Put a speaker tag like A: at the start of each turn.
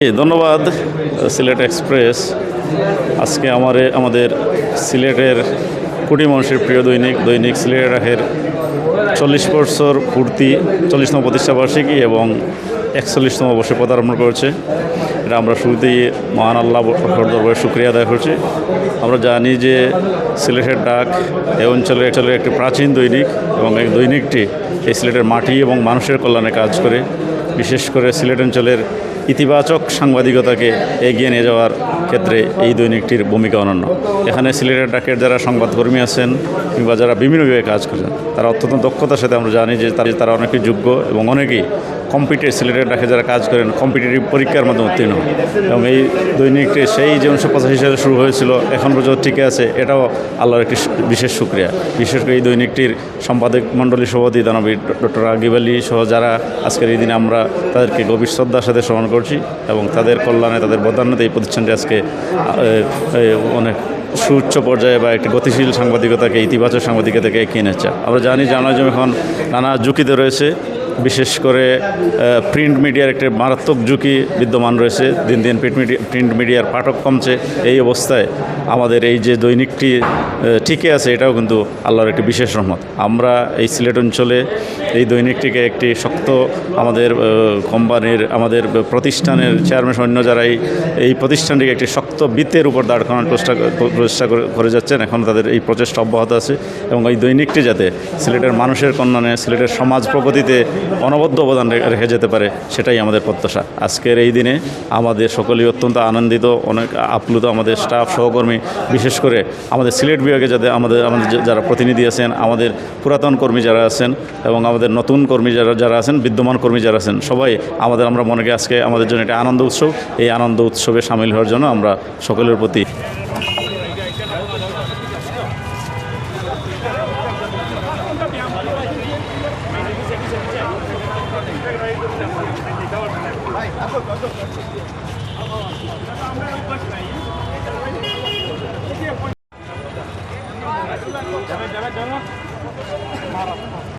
A: ধন্যবাদ, সিলেট এক্সপ্রেস। আজকে আমারে, আমাদের সিলেটের কুটি মানুষের প্রিয় দৈনিক দৈনিক সিলেট রাহের চল্লিশ বছর পূর্তি চল্লিশতম প্রতিষ্ঠাবার্ষিকী এবং একচল্লিশতম বর্ষে পদারম্ভ করেছে। এটা আমরা শুরুতেই মহান আল্লাহ দরবারে শুক্রিয়া আদায় করছি। আমরা জানি যে সিলেটের ডাক এ অঞ্চলের অঞ্চলের একটি প্রাচীন দৈনিক এবং এই দৈনিকটি এই সিলেটের মাটি এবং মানুষের কল্যাণে কাজ করে। বিশেষ করে সিলেট অঞ্চলের ইতিবাচক সাংবাদিকতাকে এগিয়ে নিয়ে যাওয়ার ক্ষেত্রে এই দৈনিকটির ভূমিকা অনন্য। এখানে সিলেটের ডাকের যারা সংবাদকর্মী আছেন কিংবা যারা বিভিন্নভাবে কাজ করেন তারা অত্যন্ত দক্ষতার সাথে আমরা জানি যে তারা তারা অনেকেই যোগ্য এবং অনেকেই কম্পিটিভ সিলেটেড রাখে যারা কাজ করেন কম্পিটিটিভ পরীক্ষার মাধ্যমে উত্তীর্ণ। এবং এই দৈনিকটি সেই যে উনিশশো পঁচাশি সালে শুরু হয়েছিল, এখন পর্যন্ত টিকে আছে, এটাও আল্লাহর একটি বিশেষ সুক্রিয়া বিশেষ করে এই দৈনিকটির সম্পাদক মণ্ডলী সভাপতি দানবী ডক্টর আগিব আলী সহ যারা আজকের এই দিনে আমরা তাদেরকে গভীর শ্রদ্ধার সাথে স্মরণ করছি এবং তাদের কল্যাণে, তাদের বদান্যতে এই প্রতিষ্ঠানটি আজকে অনেক সুউচ্চ পর্যায়ে বা একটি গতিশীল সাংবাদিকতাকে ইতিবাচক সাংবাদিকতাকে থেকে কিনেছে আমরা জানি জার্নালিজম এখন নানা ঝুঁকিতে রয়েছে, বিশেষ করে প্রিন্ট মিডিয়ার একটি মারাত্মক ঝুঁকি বিদ্যমান রয়েছে। দিন দিন প্রিন্ট মিডিয়া প্রিন্ট মিডিয়ার পাঠক কমছে। এই অবস্থায় আমাদের এই যে দৈনিকটি ঠিকই আছে, এটাও কিন্তু আল্লাহর একটি বিশেষ রহমত। আমরা এই সিলেট অঞ্চলে এই দৈনিকটিকে একটি শক্ত আমাদের কোম্পানির, আমাদের প্রতিষ্ঠানের চেয়ারম্যান সৈন্য যারা এই- প্রতিষ্ঠানটিকে একটি শক্ত বৃত্তের উপর দাঁড় করানোর চেষ্টা প্রচেষ্টা করে- যাচ্ছেন। এখন তাদের এই প্রচেষ্টা অব্যাহত আছে এবং এই দৈনিকটি যাতে সিলেটের মানুষের কল্যাণে, সিলেটের সমাজ প্রগতিতে অনবদ্য অবদান রেখে যেতে পারে, সেটাই আমাদের প্রত্যাশা। আজকের এই দিনে আমাদের সকলেই অত্যন্ত আনন্দিত, অনেক আপ্লুত আমাদের স্টাফ সহকর্মী, বিশেষ করে আমাদের সিলেট বিভাগে যাতে আমাদের আমাদের যারা প্রতিনিধি আছেন, আমাদের পুরাতন কর্মী যারা আছেন এবং আমাদের আমাদের নতুন কর্মী যারা যারা আছেন, বিদ্যমান কর্মী যারা আছেন, সবাই আমাদের আমরা মনে করি আজকে আমাদের জন্য একটা আনন্দ উৎসব। এই আনন্দ উৎসবে সামিল হওয়ার জন্য আমরা সকলের প্রতি